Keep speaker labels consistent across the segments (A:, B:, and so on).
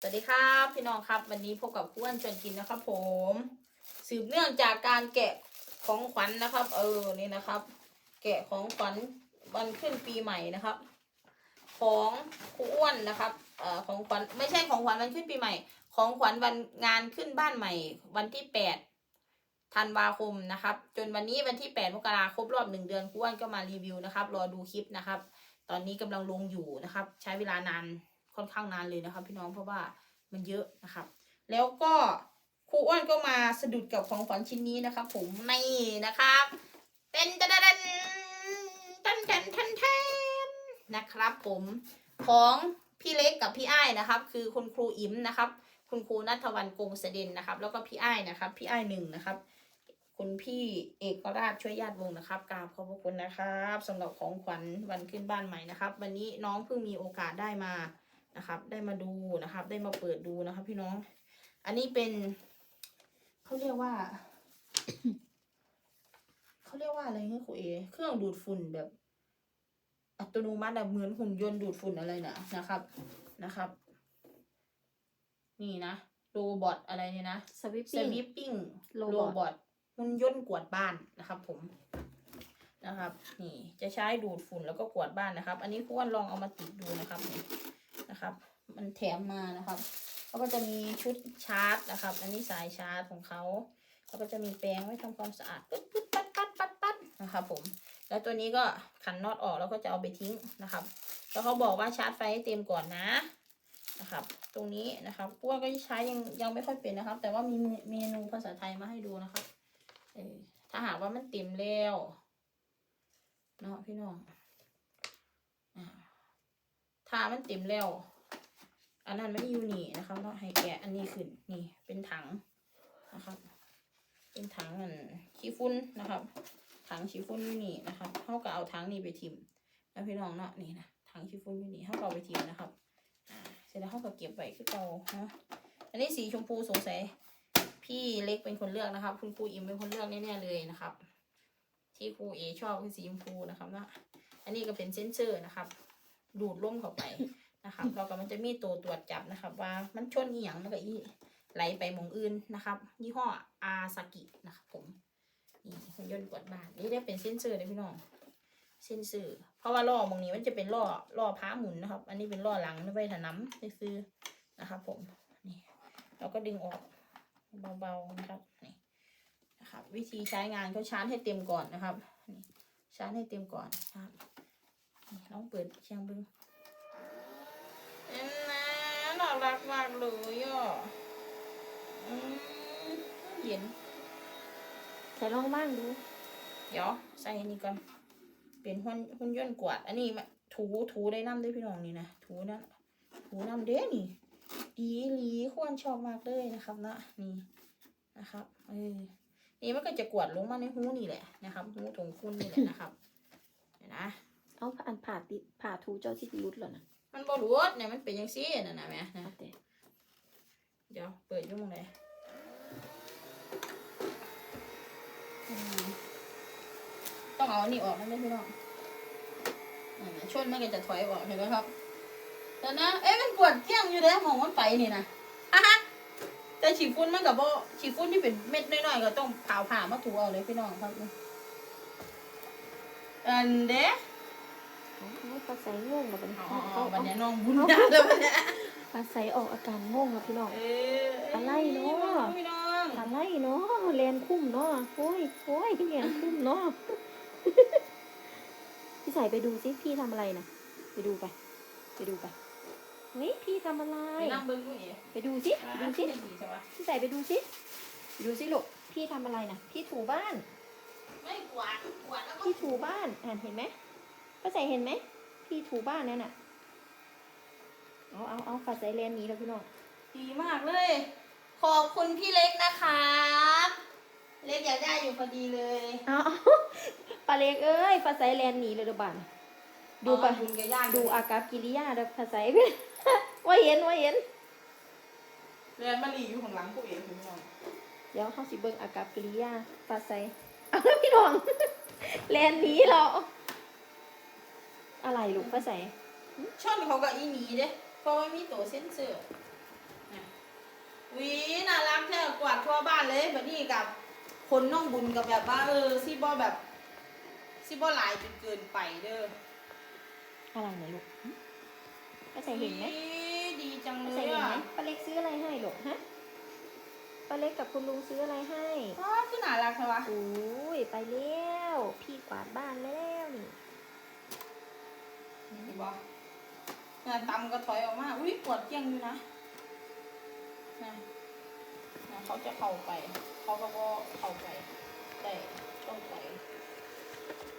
A: สวัสดีครับพี่น้องครับ วันนี้พบกับอ้วนชวนกินนะครับ ผม สืบเนื่องจากการแกะของขวัญนะครับ เออนี่นะครับ แกะของขวัญวันขึ้นปีใหม่นะครับ ของครูอ้วนนะครับเอ่อของขวัญไม่ใช่ของขวัญวันขึ้นปีใหม่ ของขวัญวันงานขึ้นบ้านใหม่ วันที่แปดธันวาคมนะครับ จนวันนี้วันที่แปดมกราครบรอบหนึ่งเดือนครูอ้วนก็มารีวิวนะครับ รอดูคลิปนะครับ ตอนนี้กำลังลงอยู่นะครับ ใช้เวลานาน ค่อนข้างนานเลยนะครับพี่น้องเพราะว่ามันเยอะนะครับ แล้วก็ครูอ้วนก็มาสะดุดกับของขวัญชิ้นนี้นะครับ ผมนี่นะครับเต้นตะดันตันตันทันแทนนะครับ ผมของพี่เล็กกับพี่อ้ายนะครับ คือคุณครูอิ๋มนะครับ คุณครูนัทวันกงเสด็นนะครับ แล้วก็พี่อ้ายนะครับ พี่อ้ายหนึ่งนะครับ คุณพี่เอกราชช่วยญาติวงนะครับกราบขอบพระคุณนะครับสำหรับของขวัญวันขึ้นบ้านใหม่นะครับ วันนี้น้องเพิ่งมีโอกาสได้มา นะครับ ได้มาดูนะครับ ได้มาเปิดดูนะครับ พี่น้อง อันนี้เป็นเขาเรียกว่าเขาเรียกว่าอะไรเงี้ยครูเอเครื่องดูดฝุ่นแบบ อัตโนมัติอะเหมือนหุ่นยนต์ดูดฝุ่นอะไรนะนะครับนะครับ นี่นะโรบอทอะไรเนี่ยนะ
B: สวิป
A: ส
B: ปิ้ง
A: วิปปิ้ง
B: โร
A: โร
B: บอท
A: บอทหุ่นยนต์กวาดบ้านนะครับผมนะครับ นี่จะใช้ดูดฝุ่นแล้วก็กวาดบ้านนะครับ อันนี้พวนลองเอามาติดดูนะครับ นะครับ มันแถมมานะครับแล้วก็จะมีชุดชาร์จนะครับ อันนี้สายชาร์จของเขาแล้วก็จะมีแปรงไว้ทำความสะอาดปึ๊ดปึ๊ดปัดปัดปัดปัดนะครับผม แล้วตัวนี้ก็ขันน็อตออกแล้วก็จะเอาไปทิ้งนะครับ แล้วเขาบอกว่าชาร์จไฟให้เต็มก่อนนะนะครับ ตรงนี้นะครับพวกก็ใช้ยังยังไม่ค่อยเป็นนะครับ แต่ว่ามีเมนูภาษาไทยมาให้ดูนะครับถ้าหากว่ามันเต็มแล้วเนาะพี่น้อง ถามันเต็มแล้ว อันนั้นไม่อยู่นี่นะครับเนาะให้แกะอันนี้ขึ้นนี่เป็นถังนะครับเป็นถังอันขี้ฝุ่นนะครับ ถังชีฟุ้นอยู่นี่นะครับเขาก็เอาถังนี้ไปทิมแล้วพี่น้องเนาะนี่นะถังชีฟุ้นอยู่นี่เขาก็เอาไปทิมนะครับเสร็จแล้วเขาก็เก็บไว้คือเก่าเนาะอันนี้สีชมพูสงสัยพี่เล็กเป็นคนเลือกนะครับ คุณครูอิมเป็นคนเลือกแน่ๆเลยนะครับ ที่ครูเอชอบคือสีชมพูนะครับเนาะอันนี้ก็เป็นเซนเซอร์นะครับ ดูดลมเข้าไปนะครับแล้วก็มันจะมีตัวตรวจจับนะครับ ว่ามันชนอีหยังมันก็อีไหลไปมองอื่นนะครับ ยี่ห้ออาซากินะครับผมนี่หุ่นยนต์กวดบ้านนี่ได้เป็นเส้นเซอร์เลยพี่น้องเส้นเซอร์เพราะว่าล้อมองนี้มันจะเป็นล้อล้อพ้าหมุนนะครับ อันนี้เป็นล้อหลังไม่ไว้ถน้ำซื้อๆนะครับผมนี่เราก็ดึงออกเบาๆนะครับนี่นะครับ วิธีใช้งานเขาชาร์จให้เต็มก่อนนะครับนี่ชาร์จให้เต็มก่อนนะครับ ลองเปิดเชียงบึงเอ็นนะน่ารักมากเลยอะอืมเย็น
B: ใส่ลองบ้างดู
A: เดี๋ยวใส่อันนี้ก่อน เป็นหุ่นหุ่นยนต์กวาด อันนี้มาถูถูได้น้ำได้พี่น้องนี่นะ ถูนะถูน้ำเด้นี่ ดีหลีควรชอบมากเลยนะครับนะนี่นะครับ เออ นี่มันก็จะกวาดลงมาในหูนี่แหละนะครับ หูถงคุณนี่แหละนะครับเห็นนะ
B: เอาอันผ่าติดผ่าทูเจ้าที่รุดแล้วนะ
A: มันบรูดเนี่ยมันเป็นยังซี่น่ะนะแม่นะ
B: เอาแต่
A: เดี๋ยวเปิดอยุ่หมองเลยอืมต้องเอาอันนี้ออกนั่นเลยพี่น้องอ่าชนมันก็จะถอยออกเห็นไหมครับแต่นะ เอ๊ะมันกวดเกลี้ยงอยู่เด้มองมันไปนี่นะอะฮะแต่ฉีดฟุ้นมันกับโบฉีดฟุ้นที่เป็นเม็ดน้อยๆก็ต้องผ่าผ่ามาถูเอาเลยพี่น้องครับอันเด้
B: เอาเอาปลาใสงงแล้วบัดน
A: อ๋อ
B: เอาเอา
A: วัน
B: เอา
A: นี้น้องบุญญาแล้ววันนี้
B: ปลาใสออกอาการงงแล้วพี่น้อง
A: เอ๊ะ
B: อะไรเนาะ
A: พี่น้อง
B: อะไรเนาะแลนคุ้มเนาะโอ้ยโอ้ยแลนคุ้มเนาะพี่ใส่ไปดูสิพี่ทำอะไรนะไปดูไป ไปดูไปเฮ้ยพี่ทำอะไร
A: ไปนั่งเบิ้งกูเอ๋
B: ไปดูสิไปดูสิ
A: ดีใช่ปะ
B: พี่ใส่ไปดูสิไปดูสิลูกพี่ทำอะไรนะพี่ถูบ้าน
A: ไม่กวาดกวาดแล้วก็
B: พี่ถูบ้านอ่านเห็นไหมป้าใส่เห็นไหม พี่ถูบ้านนั่นน่ะ เอาเอาเอาฝาใส่เลนหนี้แล้วพี่น้อง
A: ดีมากเลย ขอบคุณพี่เล็กนะครับเล็กอยากได้อยู่พอดีเลย
B: เอาเอาปลาเล็กเอ้ยฝาใส่เลนหนี้เลยเด้อบ้านดูไป
A: เอาบุญกับย่าง
B: ดูอากับกิริยาเด้อฝาใส่พี่ว่าเห็นว่าเห็น
A: เรียนมารีอยู่ข้างหลังกูเอ๋คุณพี่น้อง
B: เดี๋ยวเขาสิเบิ่งอากับกิริยาฝาใส่เอาพี่น้องเลนหนี้เรา อะไรลูกภาษา
A: ชอนเขากับอีหนีเด้เพราะไม่มีตัวเส้นเสือวีน่ารักแท้กวาดทั่วบ้านเลยแบบนี้กับคนน้องบุญกับแบบว่าเออซิบอแบบซิบอหลายจนเกินไปเด้อ
B: อะไรเนี่ยลูกภาษาเห็นไหม
A: ดีจังเลยอะ
B: ป้าเล็กซื้ออะไรให้ลูกฮะป้าเล็กกับคุณลุงซื้ออะไรให้
A: อ๋อคือน่ารักใช่ปะ
B: โอ้ยไปแล้วพี่กวาดบ้านแล้ว
A: บ่น่ะตำก็ถอยออกมา อุ้ยปวดเจียงอยู่นะนะนะเขาจะเข้าไป เขาก็บ่เข้าไปแต่ต้องไป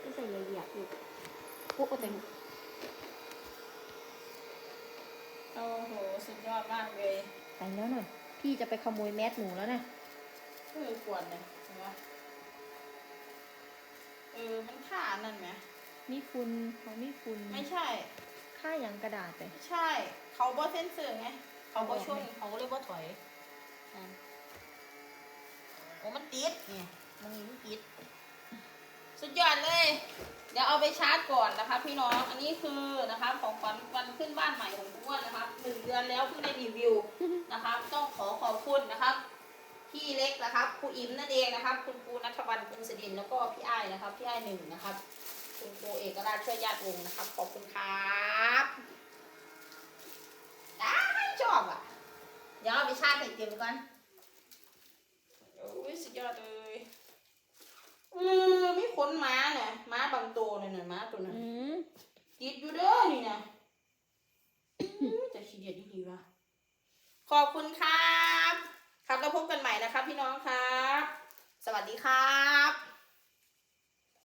B: ป้าใส่เหยียบๆลูกโอ้โหแต่ลูก
A: โอ้โห สุดยอดมากเลย
B: ไปแล้วน่ะพี่จะไปขโมยแมสหนูแล้วนะ
A: เออปวดเลยเห็นปะเออ มันค่านั่นไหม
B: มีฝุ่นเขามีฝุ่น
A: ไม่ใช่
B: ค่าอย่างกระดาษไป
A: ไม่ใช่ เขาบ่เส้นเสือไง เขาบ่ช่วยเขาก็เลยบ่ถอยอะโอ้มันติดเนี่ยมันมีมันติด สุดยอดเลย เดี๋ยวเอาไปชาร์จก่อนนะคะ พี่น้อง อันนี้คือนะคะของขวัญวันขึ้นบ้านใหม่ของทุกวันนะครับหนึ่งเดือนแล้วเพิ่งได้รีวิวนะครับ ต้องขอขอบคุณนะครับ พี่เล็กนะครับครูอิมนั่นเองนะครับ คุณครูนัทวันคุณสดินแล้วก็พี่อ้ายนะครับ พี่อ้ายหนึ่งนะครับ คุณครูเอกราชช่วยญาติวงศ์นะครับ ขอบคุณครับได้ชอบอะ เดี๋ยวเอาไปชาร์จใส่เต็มก่อนโอ้ยสุดยอดเลยเออมีขนม้าเนี่ยม้าบางตัวเนี่ยน่ะม้าตัวนั้น
B: อืม
A: ติดอยู่เด้อนี่นะอื้อแต่ขี้เดียดดีๆว่ะขอบคุณครับ ครับแล้วพบกันใหม่นะครับพี่น้องครับ สวัสดีครับ